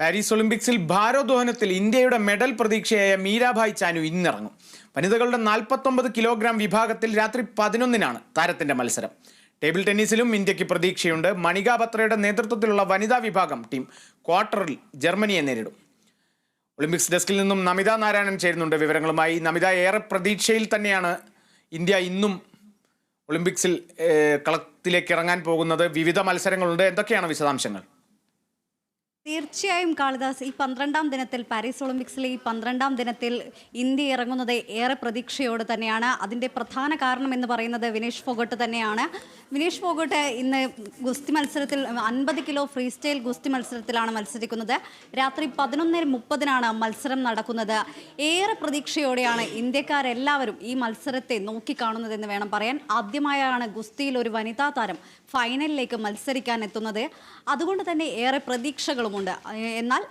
Paris ഒളിമ്പിക്സിൽ ഭാരോദ്വഹനത്തിൽ ഇന്ത്യയുടെ medal പ്രതീക്ഷയായ Mirabai Chanu ഇന്നിറങ്ങും. വനിതകളുടെ നാൽപ്പത്തൊമ്പത് കിലോഗ്രാം വിഭാഗത്തിൽ രാത്രി പതിനൊന്നിനാണ് താരത്തിന്റെ മത്സരം. ടേബിൾ ടെന്നീസിലും ഇന്ത്യയ്ക്ക് പ്രതീക്ഷയുണ്ട്. മണിക ബത്രയുടെ നേതൃത്വത്തിലുള്ള വനിതാ വിഭാഗം ടീം ക്വാർട്ടറിൽ ജർമ്മനിയെ നേരിടും. ഒളിമ്പിക്സ് ഡെസ്കിൽ നിന്നും നമിത നാരായണൻ ചേരുന്നുണ്ട് വിവരങ്ങളുമായി. നമിത ഏറെ പ്രതീക്ഷയിൽ തന്നെയാണ് ഇന്ത്യ ഇന്നും ഒളിമ്പിക്സിൽ കളത്തിലേക്ക് ഇറങ്ങാൻ പോകുന്നത്. വിവിധ മത്സരങ്ങളുണ്ട്. എന്തൊക്കെയാണ് വിശദാംശങ്ങൾ? തീർച്ചയായും കാളിദാസ് ഈ പന്ത്രണ്ടാം ദിനത്തിൽ പാരീസ് ഒളിമ്പിക്സിലെ ഈ പന്ത്രണ്ടാം ദിനത്തിൽ ഇന്ത്യ ഇറങ്ങുന്നത് ഏറെ പ്രതീക്ഷയോട് തന്നെയാണ്. അതിന്റെ പ്രധാന കാരണം എന്ന് പറയുന്നത് വിനേഷ് ഫോഗട്ട് തന്നെയാണ്. വിനേഷ് ഫോഗട്ട് ഇന്ന് ഗുസ്തി മത്സരത്തിൽ അൻപത് കിലോ ഫ്രീ സ്റ്റൈൽ ഗുസ്തി മത്സരത്തിലാണ് മത്സരിക്കുന്നത്. രാത്രി പതിനൊന്നര മുപ്പതിനാണ് മത്സരം നടക്കുന്നത്. ഏറെ പ്രതീക്ഷയോടെയാണ് ഇന്ത്യക്കാരെല്ലാവരും ഈ മത്സരത്തെ നോക്കിക്കാണുന്നതെന്ന് വേണം പറയാൻ. ആദ്യമായാണ് ഗുസ്തിയിൽ ഒരു വനിതാ താരം ഫൈനലിലേക്ക് മത്സരിക്കാൻ എത്തുന്നത്. അതുകൊണ്ട് തന്നെ ഏറെ പ്രതീക്ഷകളുമുണ്ട് ഏഹ് എന്നാൽ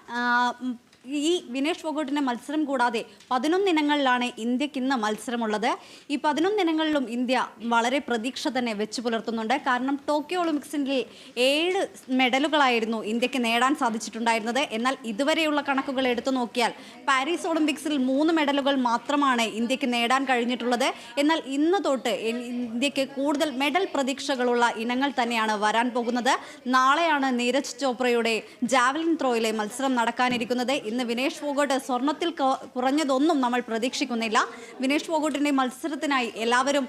ഈ വിനേഷ് ഫോഗോട്ടിന്റെ മത്സരം കൂടാതെ പതിനൊന്ന് ഇനങ്ങളിലാണ് ഇന്ത്യയ്ക്ക് ഇന്ന് മത്സരമുള്ളത്. ഈ പതിനൊന്ന് ഇനങ്ങളിലും ഇന്ത്യ വളരെ പ്രതീക്ഷ തന്നെ വെച്ച് പുലർത്തുന്നുണ്ട്. കാരണം ടോക്കിയോ ഒളിമ്പിക്സിന്റെ ഏഴ് മെഡലുകളായിരുന്നു ഇന്ത്യയ്ക്ക് നേടാൻ സാധിച്ചിട്ടുണ്ടായിരുന്നത്. എന്നാൽ ഇതുവരെയുള്ള കണക്കുകൾ എടുത്തു നോക്കിയാൽ പാരീസ് ഒളിമ്പിക്സിൽ മൂന്ന് മെഡലുകൾ മാത്രമാണ് ഇന്ത്യയ്ക്ക് നേടാൻ കഴിഞ്ഞിട്ടുള്ളത്. എന്നാൽ ഇന്ന് തൊട്ട് ഇന്ത്യയ്ക്ക് കൂടുതൽ മെഡൽ പ്രതീക്ഷകളുള്ള ഇനങ്ങൾ തന്നെയാണ് വരാൻ പോകുന്നത്. നാളെയാണ് നീരജ് ചോപ്രയുടെ ജാവലിൻ ത്രോയിലെ മത്സരം നടക്കാനിരിക്കുന്നത്. ഇന്ന് വിനേഷ് ഫോഗോട്ട് സ്വർണത്തിൽ കുറഞ്ഞതൊന്നും നമ്മൾ പ്രതീക്ഷിക്കുന്നില്ല. വിനേഷ് ഫോഗോട്ടിന്റെ മത്സരത്തിനായി എല്ലാവരും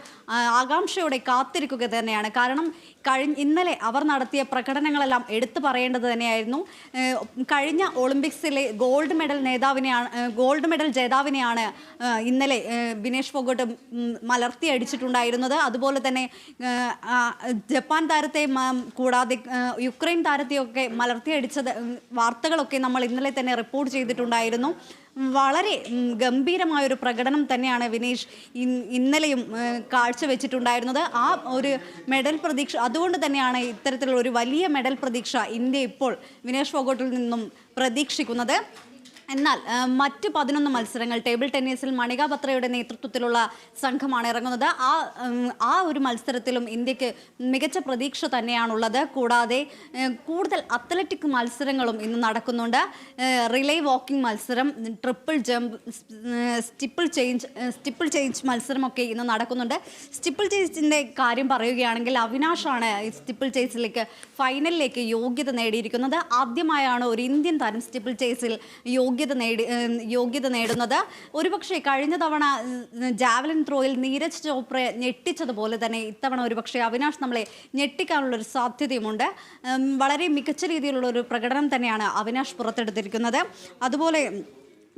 ആകാംക്ഷയോടെ കാത്തിരിക്കുക തന്നെയാണ്. കാരണം കഴിഞ്ഞ ഇന്നലെ അവർ നടത്തിയ പ്രകടനങ്ങളെല്ലാം എടുത്തു പറയേണ്ടത് തന്നെയായിരുന്നു. കഴിഞ്ഞ ഒളിമ്പിക്സിലെ ഗോൾഡ് മെഡൽ നേതാവിനെയാണ് ഗോൾഡ് മെഡൽ ജേതാവിനെയാണ് ഇന്നലെ വിനേഷ് ഫോഗോട്ട് മലർത്തി അടിച്ചിട്ടുണ്ടായിരുന്നത്. അതുപോലെ തന്നെ ജപ്പാൻ താരത്തെ കൂടാതെ യുക്രൈൻ താരത്തെയൊക്കെ മലർത്തി അടിച്ചത് വാർത്തകളൊക്കെ നമ്മൾ ഇന്നലെ തന്നെ റിപ്പോർട്ട് ചെയ്തിട്ടുണ്ടായിരുന്നു. വളരെ ഗംഭീരമായ ഒരു പ്രകടനം തന്നെയാണ് വിനേഷ് ഇന്നലെയും കാഴ്ചവെച്ചിട്ടുണ്ടായിരുന്നത്. ആ ഒരു മെഡൽ പ്രതീക്ഷ അതുകൊണ്ട് തന്നെയാണ് ഇത്തരത്തിലുള്ള ഒരു വലിയ മെഡൽ പ്രതീക്ഷ ഇന്ത്യ ഇപ്പോൾ വിനേഷ് ഫോഗോട്ടിൽ നിന്നും പ്രതീക്ഷിക്കുന്നത്. എന്നാൽ മറ്റ് പതിനൊന്ന് മത്സരങ്ങൾ ടേബിൾ ടെന്നീസിൽ മണിക ബത്രയുടെ നേതൃത്വത്തിലുള്ള സംഘമാണ് ഇറങ്ങുന്നത്. ആ ആ ഒരു മത്സരത്തിലും ഇന്ത്യയ്ക്ക് മികച്ച പ്രതീക്ഷ തന്നെയാണുള്ളത്. കൂടാതെ കൂടുതൽ അത്ലറ്റിക് മത്സരങ്ങളും ഇന്ന് നടക്കുന്നുണ്ട്. റിലേ വാക്കിംഗ് മത്സരം triple jump steeple change steeple change മത്സരമൊക്കെ ഇന്ന് നടക്കുന്നുണ്ട്. സ്റ്റിപ്പിൾ ചേഞ്ചിന്റെ കാര്യം പറയുകയാണെങ്കിൽ അവിനാഷാണ് സ്റ്റിപ്പിൾ ചേസിലേക്ക് ഫൈനലിലേക്ക് യോഗ്യത നേടിയിരിക്കുന്നത്. ആദ്യമായാണ് ഒരു ഇന്ത്യൻ താരം സ്റ്റിപ്പിൾ ചേസിൽ യോഗ്യത നേടി യോഗ്യത നേടുന്നത്. ഒരുപക്ഷെ കഴിഞ്ഞ തവണ ജാവലിൻ ത്രോയിൽ നീരജ് ചോപ്രയെ ഞെട്ടിച്ചതുപോലെ തന്നെ ഇത്തവണ ഒരുപക്ഷെ അവിനാഷ് നമ്മളെ ഞെട്ടിക്കാനുള്ള ഒരു സാധ്യതയുമുണ്ട് വളരെ മികച്ച രീതിയിലുള്ള ഒരു പ്രകടനം തന്നെയാണ് അവിനാഷ് പുറത്തെടുത്തിരിക്കുന്നത്. അതുപോലെ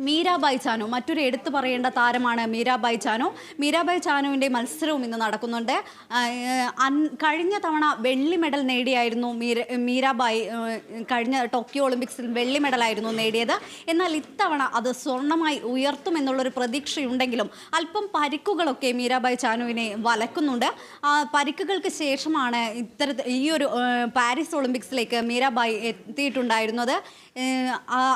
മീരാബായ് ചാനു മറ്റൊരു എടുത്തു പറയേണ്ട താരമാണ് മീരാബായ് ചാനു. മീരാബായ് ചാനുവിന്റെ മത്സരവും ഇന്ന് നടക്കുന്നുണ്ട്. കഴിഞ്ഞ തവണ വെള്ളി മെഡൽ നേടിയായിരുന്നു മീര മീരാബായ് കഴിഞ്ഞ ടോക്കിയോ ഒളിമ്പിക്സിൽ വെള്ളി മെഡലായിരുന്നു നേടിയത്. എന്നാൽ ഇത്തവണ അത് സ്വർണമായി ഉയർത്തുമെന്നുള്ളൊരു പ്രതീക്ഷയുണ്ടെങ്കിലും അല്പം പരിക്കുകളൊക്കെ മീരാബായ് ചാനുവിനെ വലക്കുന്നുണ്ട്. പരിക്കുകൾക്ക് ശേഷമാണ് ഇത്തരത്തിൽ ഈ ഒരു പാരീസ് ഒളിമ്പിക്സിലേക്ക് മീരാബായ് എത്തിയിട്ടുണ്ടായിരുന്നത്.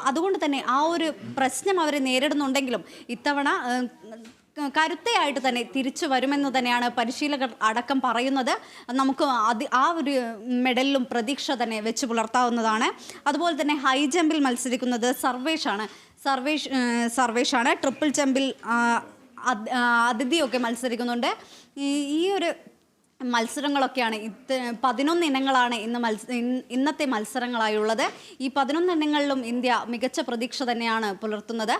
അതുകൊണ്ട് തന്നെ ആ ഒരു പ്രശ്നം അവർ നേരിടുന്നുണ്ടെങ്കിലും ഇത്തവണ കരുത്തയായിട്ട് തന്നെ തിരിച്ചു വരുമെന്ന് തന്നെയാണ് പരിശീലകർ അടക്കം പറയുന്നത്. നമുക്ക് അത് ആ ഒരു മെഡലിലും പ്രതീക്ഷ തന്നെ വെച്ച് പുലർത്താവുന്നതാണ്. അതുപോലെ തന്നെ ഹൈ ജമ്പിൽ മത്സരിക്കുന്നത് സർവേഷാണ്. സർവേഷ് സർവേഷാണ്. ട്രിപ്പിൾ ജമ്പിൽ അതിഥിയൊക്കെ മത്സരിക്കുന്നുണ്ട്. ഈ ഒരു മത്സരങ്ങളൊക്കെയാണ്. ഇത് പതിനൊന്ന് ഇനങ്ങളാണ് ഇന്ന് മത്സ ഇന്നത്തെ മത്സരങ്ങളായുള്ളത്. ഈ പതിനൊന്ന് ഇനങ്ങളിലും ഇന്ത്യ മികച്ച പ്രതീക്ഷ തന്നെയാണ് പുലർത്തുന്നത്.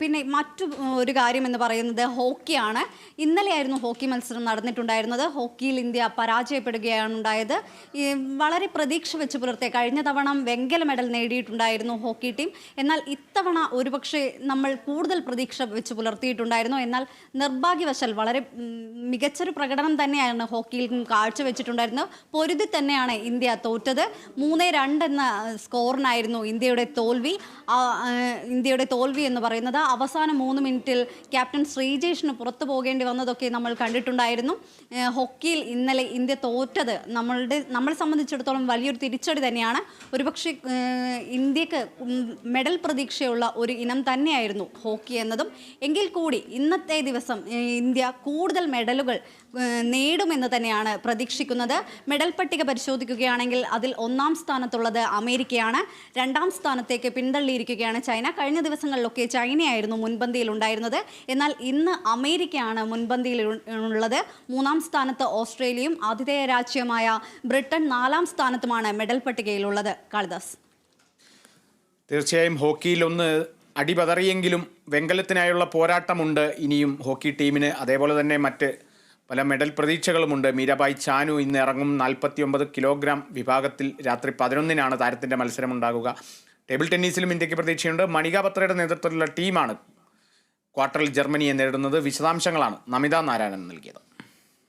പിന്നെ മറ്റു ഒരു കാര്യം എന്ന് പറയുന്നത് ഹോക്കിയാണ്. ഇന്നലെയായിരുന്നു ഹോക്കി മത്സരം നടന്നിട്ടുണ്ടായിരുന്നത്. ഹോക്കിയിൽ ഇന്ത്യ പരാജയപ്പെടുകയാണ് ഉണ്ടായത് വളരെ പ്രതീക്ഷ വെച്ച് പുലർത്തിയ കഴിഞ്ഞ തവണ വെങ്കല മെഡൽ നേടിയിട്ടുണ്ടായിരുന്നു ഹോക്കി ടീം. എന്നാൽ ഇത്തവണ ഒരുപക്ഷെ നമ്മൾ കൂടുതൽ പ്രതീക്ഷ വെച്ച് പുലർത്തിയിട്ടുണ്ടായിരുന്നു. എന്നാൽ നിർഭാഗ്യവശാൽ വളരെ മികച്ചൊരു പ്രകടനം തന്നെയാണ് ഹോക്കിയിൽ കാഴ്ചവെച്ചിട്ടുണ്ടായിരുന്നത് പൊരുതി തന്നെയാണ് ഇന്ത്യ തോറ്റത്. മൂന്ന് രണ്ട് എന്ന സ്കോറിനായിരുന്നു ഇന്ത്യയുടെ തോൽവി. ഇന്ത്യയുടെ തോൽവി എന്ന് പറയുന്നത്. അവസാന മൂന്ന് മിനിറ്റിൽ ക്യാപ്റ്റൻ ശ്രീജേഷിന് പുറത്തു പോകേണ്ടി വന്നതൊക്കെ നമ്മൾ കണ്ടിട്ടുണ്ടായിരുന്നു. ഹോക്കിയിൽ ഇന്നലെ ഇന്ത്യ തോറ്റത് നമ്മളുടെ നമ്മളെ സംബന്ധിച്ചിടത്തോളം വലിയൊരു തിരിച്ചടി തന്നെയാണ്. ഒരുപക്ഷെ ഇന്ത്യയ്ക്ക് മെഡൽ പ്രതീക്ഷയുള്ള ഒരു ഇനം തന്നെയായിരുന്നു ഹോക്കി എന്നതും. എങ്കിൽ കൂടി ഇന്നത്തെ ദിവസം ഇന്ത്യ കൂടുതൽ മെഡലുകൾ നേടുമെന്ന് തന്നെയാണ് പ്രതീക്ഷിക്കുന്നത്. മെഡൽ പട്ടിക പരിശോധിക്കുകയാണെങ്കിൽ അതിൽ ഒന്നാം സ്ഥാനത്തുള്ളത് അമേരിക്കയാണ്. രണ്ടാം സ്ഥാനത്തേക്ക് പിന്തള്ളിയിരിക്കുകയാണ് ചൈന. കഴിഞ്ഞ ദിവസങ്ങളിലൊക്കെ ചൈനയായിരുന്നു മുൻപന്തിയിൽ ഉണ്ടായിരുന്നത്. എന്നാൽ ഇന്ന് അമേരിക്കയാണ് മുൻപന്തിയിൽ ഉള്ളത്. മൂന്നാം സ്ഥാനത്ത് ഓസ്ട്രേലിയയും ആതിഥേയ രാജ്യമായ ബ്രിട്ടൻ നാലാം സ്ഥാനത്തുമാണ് മെഡൽ പട്ടികയിലുള്ളത്. കാളിദാസ്. തീർച്ചയായും ഹോക്കിയിൽ ഒന്ന് അടിപതറിയെങ്കിലും വെങ്കലത്തിനായുള്ള പോരാട്ടമുണ്ട്. ഇനിയും ഹോക്കി ടീമിന് അതേപോലെ തന്നെ മറ്റ് പല മെഡൽ പ്രതീക്ഷകളുമുണ്ട്. മീരാബായ് ചാനു ഇന്ന് ഇറങ്ങും. നാൽപ്പത്തി ഒമ്പത് കിലോഗ്രാം വിഭാഗത്തിൽ രാത്രി പതിനൊന്നിനാണ് താരത്തിന്റെ മത്സരം ഉണ്ടാകുക ടേബിൾ ടെന്നീസിലും ഇന്ത്യയ്ക്ക് പ്രതീക്ഷയുണ്ട്. മണിക ബത്രയുടെ നേതൃത്വത്തിലുള്ള ടീമാണ് ക്വാർട്ടറിൽ ജർമ്മനിയെ നേരിടുന്നത്. വിശദാംശങ്ങളാണ് നമിത നാരായണൻ നൽകിയത്.